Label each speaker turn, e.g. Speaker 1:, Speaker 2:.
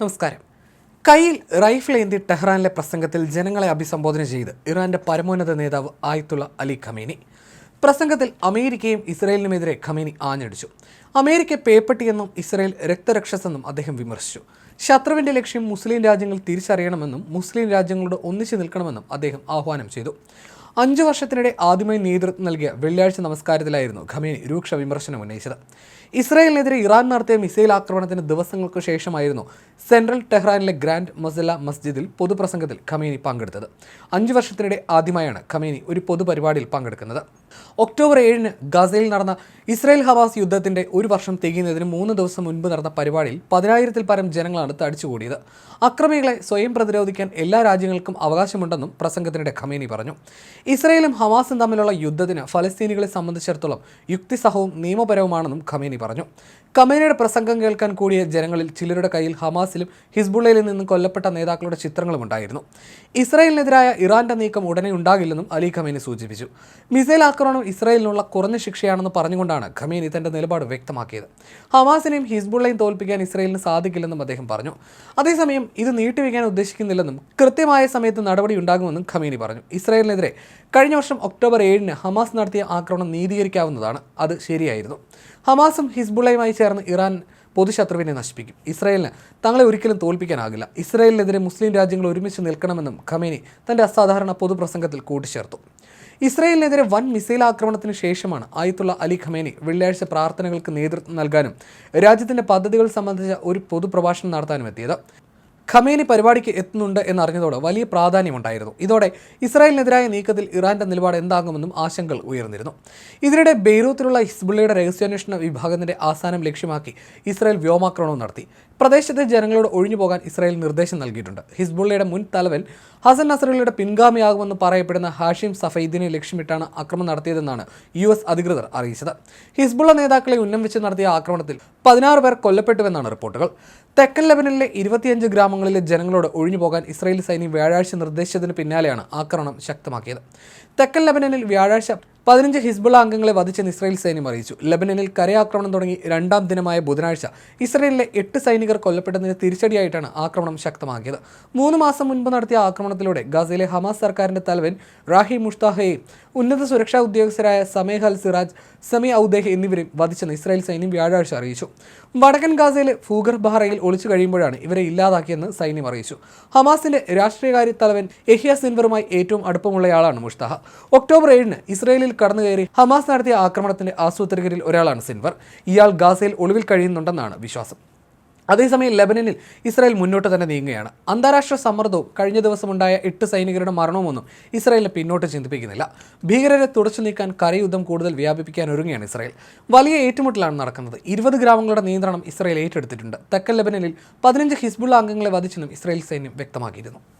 Speaker 1: നമസ്കാരം. കയ്യിൽ റൈഫിൾ ഏന്തി ടെഹ്റാനിലെ പ്രസംഗത്തിൽ ജനങ്ങളെ അഭിസംബോധന ചെയ്ത് ഇറാന്റെ പരമോന്നത നേതാവ് ആയത്തുള്ള അലി ഖമേനി. പ്രസംഗത്തിൽ അമേരിക്കയും ഇസ്രയേലിനുമെതിരെ ഖമേനി ആഞ്ഞടിച്ചു. അമേരിക്ക പേപ്പട്ടിയെന്നും ഇസ്രയേൽ രക്തരക്ഷസെന്നും അദ്ദേഹം വിമർശിച്ചു. ശത്രുവിന്റെ ലക്ഷ്യം മുസ്ലിം രാജ്യങ്ങൾ തിരിച്ചറിയണമെന്നും മുസ്ലിം രാജ്യങ്ങളോട് ഒന്നിച്ചു നിൽക്കണമെന്നും അദ്ദേഹം ആഹ്വാനം ചെയ്തു. അഞ്ചു വർഷത്തിനിടെ ആദ്യമായി നേതൃത്വം നൽകിയ വെള്ളിയാഴ്ച നമസ്കാരത്തിലായിരുന്നു ഖമേനി രൂക്ഷ വിമർശനം ഉന്നയിച്ചത്. ഇസ്രായേലിനെതിരെ ഇറാൻ നടത്തിയ മിസൈൽ ആക്രമണത്തിന് ദിവസങ്ങൾക്ക് ശേഷമായിരുന്നു സെൻട്രൽ ടെഹ്റാനിലെ ഗ്രാൻഡ് മസല മസ്ജിദിൽ പൊതുപ്രസംഗത്തിൽ ഖമേനി പങ്കെടുത്തത്. അഞ്ചു വർഷത്തിനിടെ ആദ്യമായാണ് ഖമേനി ഒരു പൊതുപരിപാടിയിൽ പങ്കെടുക്കുന്നത്. ഒക്ടോബർ ഏഴിന് ഗസയിൽ നടന്ന ഇസ്രായേൽ ഹവാസ് യുദ്ധത്തിന്റെ ഒരു വർഷം തികയുന്നതിന് മൂന്ന് ദിവസം മുൻപ് നടന്ന പരിപാടിയിൽ പതിനായിരത്തിൽ പരം ജനങ്ങളാണ് തടിച്ചുകൂടിയത്. അക്രമികളെ സ്വയം പ്രതിരോധിക്കാൻ എല്ലാ രാജ്യങ്ങൾക്കും അവകാശമുണ്ടെന്നും പ്രസംഗത്തിനിടെ ഖമേനി പറഞ്ഞു. ഇസ്രായേലും ഹമാസും തമ്മിലുള്ള യുദ്ധത്തിന് ഫലസ്തീനികളെ സംബന്ധിച്ചിടത്തോളം യുക്തിസഹവും നിയമപരവുമാണെന്നും ഖമേനി പറഞ്ഞു. ഖമേനിയുടെ പ്രസംഗം കേൾക്കാൻ കൂടിയ ജനങ്ങളിൽ ചിലരുടെ കയ്യിൽ ഹമാസിലും ഹിസ്ബുള്ളയിൽ നിന്നും കൊല്ലപ്പെട്ട നേതാക്കളുടെ ചിത്രങ്ങളും ഉണ്ടായിരുന്നു. ഇസ്രായേലിനെതിരായ ഇറാന്റെ നീക്കം ഉടനെ ഉണ്ടാകില്ലെന്നും അലി ഖമേനി സൂചിപ്പിച്ചു. മിസൈൽ ആക്രമണം ഇസ്രായേലിനുള്ള കുറഞ്ഞ ശിക്ഷയാണെന്ന് പറഞ്ഞുകൊണ്ടാണ് ഖമീനി തന്റെ നിലപാട് വ്യക്തമാക്കിയത്. ഹമാസിനെയും ഹിസ്ബുള്ളയും തോൽപ്പിക്കാൻ ഇസ്രായേലിന് സാധിക്കില്ലെന്നും അദ്ദേഹം പറഞ്ഞു. അതേസമയം ഇത് നീട്ടിവെക്കാൻ ഉദ്ദേശിക്കുന്നില്ലെന്നും കൃത്യമായ സമയത്ത് നടപടി ഉണ്ടാകുമെന്നും ഖമീനി പറഞ്ഞു. ഇസ്രായേലിനെതിരെ കഴിഞ്ഞ വർഷം ഒക്ടോബർ ഏഴിന് ഹമാസ് നടത്തിയ ആക്രമണം നീതീകരിക്കാവുന്നതാണ്. അത് ശരിയായിരുന്നു. ഹമാസും ഹിസ്ബുള്ളയുമായി ചേർന്ന് ഇറാൻ പൊതുശത്രുവിനെ നശിപ്പിക്കും. ഇസ്രായേലിന് തങ്ങളെ ഒരിക്കലും തോൽപ്പിക്കാനാകില്ല. ഇസ്രായേലിനെതിരെ മുസ്ലിം രാജ്യങ്ങൾ ഒരുമിച്ച് നിൽക്കണമെന്നും ഖമേനി തന്റെ അസാധാരണ പൊതുപ്രസംഗത്തിൽ കൂട്ടിച്ചേർത്തു. ഇസ്രായേലിനെതിരെ വൻ മിസൈൽ ആക്രമണത്തിന് ശേഷമാണ് ആയത്തുള്ള അലി ഖമേനി വെള്ളിയാഴ്ച പ്രാർത്ഥനകൾക്ക് നേതൃത്വം നൽകാനും രാജ്യത്തിന്റെ പദ്ധതികൾ സംബന്ധിച്ച ഒരു പൊതുപ്രഭാഷണം നടത്താനും എത്തിയത്. ഖമേനി പരിപാടിക്ക് എത്തുന്നുണ്ട് എന്നറിഞ്ഞതോടെ വലിയ പ്രാധാന്യമുണ്ടായിരുന്നു. ഇതോടെ ഇസ്രായേലിനെതിരായ നീക്കത്തിൽ ഇറാന്റെ നിലപാട് എന്താകുമെന്നും ആശങ്കകൾ ഉയർന്നിരുന്നു. ഇതിനിടെ ബെയ്റൂത്തിലുള്ള ഹിസ്ബുള്ളയുടെ രഹസ്യാന്വേഷണ വിഭാഗത്തിന്റെ ആസ്ഥാനം ലക്ഷ്യമാക്കി ഇസ്രായേൽ വ്യോമാക്രമണവും നടത്തി. പ്രദേശത്തെ ജനങ്ങളോട് ഒഴിഞ്ഞു പോകാൻ ഇസ്രായേൽ നിർദ്ദേശം നൽകിയിട്ടുണ്ട്. ഹിസ്ബുള്ളയുടെ മുൻ തലവൻ ഹസൻ നസറുള്ളയുടെ പിൻഗാമിയാകുമെന്ന് പറയപ്പെടുന്ന ഹാഷിം സഫൈദിനെ ലക്ഷ്യമിട്ടാണ് ആക്രമണം നടത്തിയതെന്നാണ് യു എസ് അധികൃതർ അറിയിച്ചത്. ഹിസ്ബുള്ള നേതാക്കളെ ഉന്നം വെച്ച് നടത്തിയ ആക്രമണത്തിൽ പതിനാറ് പേർ കൊല്ലപ്പെട്ടുവെന്നാണ് റിപ്പോർട്ടുകൾ. തെക്കൻ ലെബനിലെ ഇരുപത്തിയഞ്ച് ഗ്രാമങ്ങളിലെ ജനങ്ങളോട് ഒഴിഞ്ഞു പോകാൻ ഇസ്രായേൽ സൈന്യം വ്യാഴാഴ്ച നിർദ്ദേശിച്ചതിന് പിന്നാലെയാണ് ആക്രമണം ശക്തമാക്കിയത്. തെക്കൻ ലെബനനിൽ വ്യാഴാഴ്ച പതിനഞ്ച് ഹിസ്ബുള്ള അംഗങ്ങളെ വധിച്ചെന്ന് ഇസ്രായേൽ സൈന്യം അറിയിച്ചു. ലബനനിൽ കരയാക്രമണം തുടങ്ങി രണ്ടാം ദിനമായ ബുധനാഴ്ച ഇസ്രായേലിലെ എട്ട് സൈനികർ കൊല്ലപ്പെട്ടതിന് തിരിച്ചടിയായിട്ടാണ് ആക്രമണം ശക്തമാക്കിയത്. മൂന്ന് മാസം മുൻപ് നടത്തിയ ആക്രമണത്തിലൂടെ ഗസയിലെ ഹമാസ് സർക്കാരിന്റെ തലവൻ റാഹി മുഷ്താഹയെയും ഉന്നത സുരക്ഷാ ഉദ്യോഗസ്ഥരായ സമേഹ് അൽ സിറാജ് സമി ഔദേഹ് എന്നിവരെയും വധിച്ചെന്ന് ഇസ്രായേൽ സൈന്യം വ്യാഴാഴ്ച അറിയിച്ചു. വടക്കൻ ഗാസയിലെ ഫൂഗർ ബഹ്റയിൽ ഒളിച്ചു കഴിയുമ്പോഴാണ് ഇവരെ ഇല്ലാതാക്കിയെന്ന് സൈന്യം അറിയിച്ചു. ഹമാസിന്റെ രാഷ്ട്രീയകാര്യ തലവൻ എഹിയ സിൻവറുമായി ഏറ്റവും അടുപ്പമുള്ളയാളാണ് മുഷ്താഹ. ഒക്ടോബർ ഏഴിന് ഇസ്രായേലിൽ കടന്നുകയറി ഹമാസ് നടത്തിയ ആക്രമണത്തിന്റെ ആസൂത്രകരിൽ ഒരാളാണ് സിൻവർ. ഇയാൾ ഗാസയിൽ ഒളിവിൽ കഴിയുന്നുണ്ടെന്നാണ് വിശ്വാസം. അതേസമയം ലെബനനിൽ ഇസ്രായേൽ മുന്നോട്ട് തന്നെ നീങ്ങുകയാണ്. അന്താരാഷ്ട്ര സമ്മർദ്ദവും കഴിഞ്ഞ ദിവസമുണ്ടായ എട്ട് സൈനികരുടെ മരണവുമൊന്നും ഇസ്രായേലിനെ പിന്നോട്ട് ചിന്തിപ്പിക്കുന്നില്ല. ഭീകരരെ തുടച്ചു നീക്കാൻ കരയുദ്ധം കൂടുതൽ വ്യാപിപ്പിക്കാൻ ഒരുങ്ങുകയാണ് ഇസ്രായേൽ. വലിയ ഏറ്റുമുട്ടലാണ് നടക്കുന്നത്. ഇരുപത് ഗ്രാമങ്ങളുടെ നിയന്ത്രണം ഇസ്രായേൽ ഏറ്റെടുത്തിട്ടുണ്ട്. തെക്കൻ ലെബനനിൽ പതിനഞ്ച് ഹിസ്ബുള്ള അംഗങ്ങളെ വധിച്ചെന്നും ഇസ്രായേൽ സൈന്യം വ്യക്തമാക്കിയിരുന്നു.